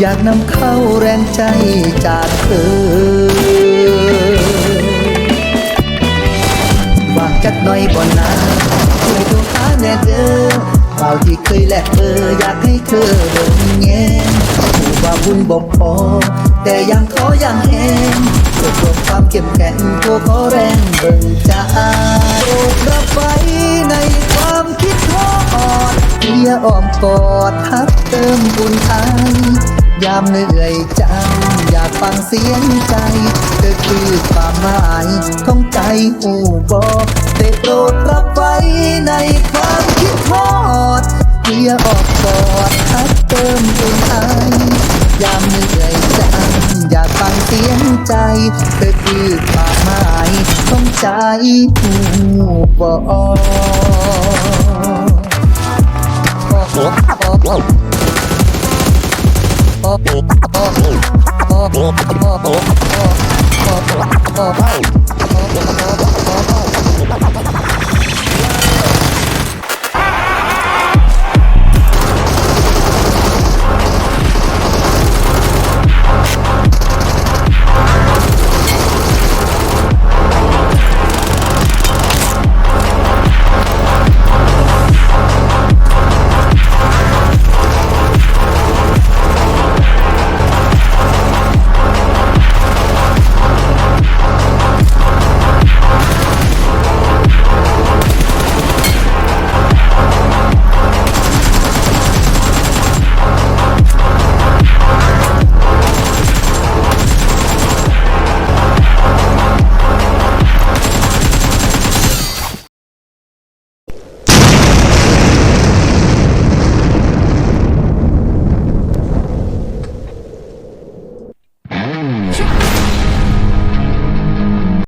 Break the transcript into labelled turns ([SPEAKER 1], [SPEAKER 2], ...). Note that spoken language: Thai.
[SPEAKER 1] อยากนำเข้าแรงใจจากเธอวางจักหน่อยก่อนนะช่วยดูหาแน่เด้อข่าที่เคยแลกเบอร์อยากให้เธอเดินแง้มผู้ว่าบุญบอกพอ แต่ยังขอยังแหงเพื่อรวมความเข้มแข็งโทขอแรงเบิ่งใจโปรดรับไว้ในความคิดทอดเพียอ้อมกอดทักเติมบุญไอ ยามเหนื่อยจังอยากฟังเสียงใจ เธอคือความหมายของใจหูบอกแต่โปรดรับไว้ในความคิดทอดเพื่อออกกอดทักเติมบุญไอยามเหนื่อยจังอยากฟังเสียงใจ เธอคือความหมายของใจหูบอ Oh,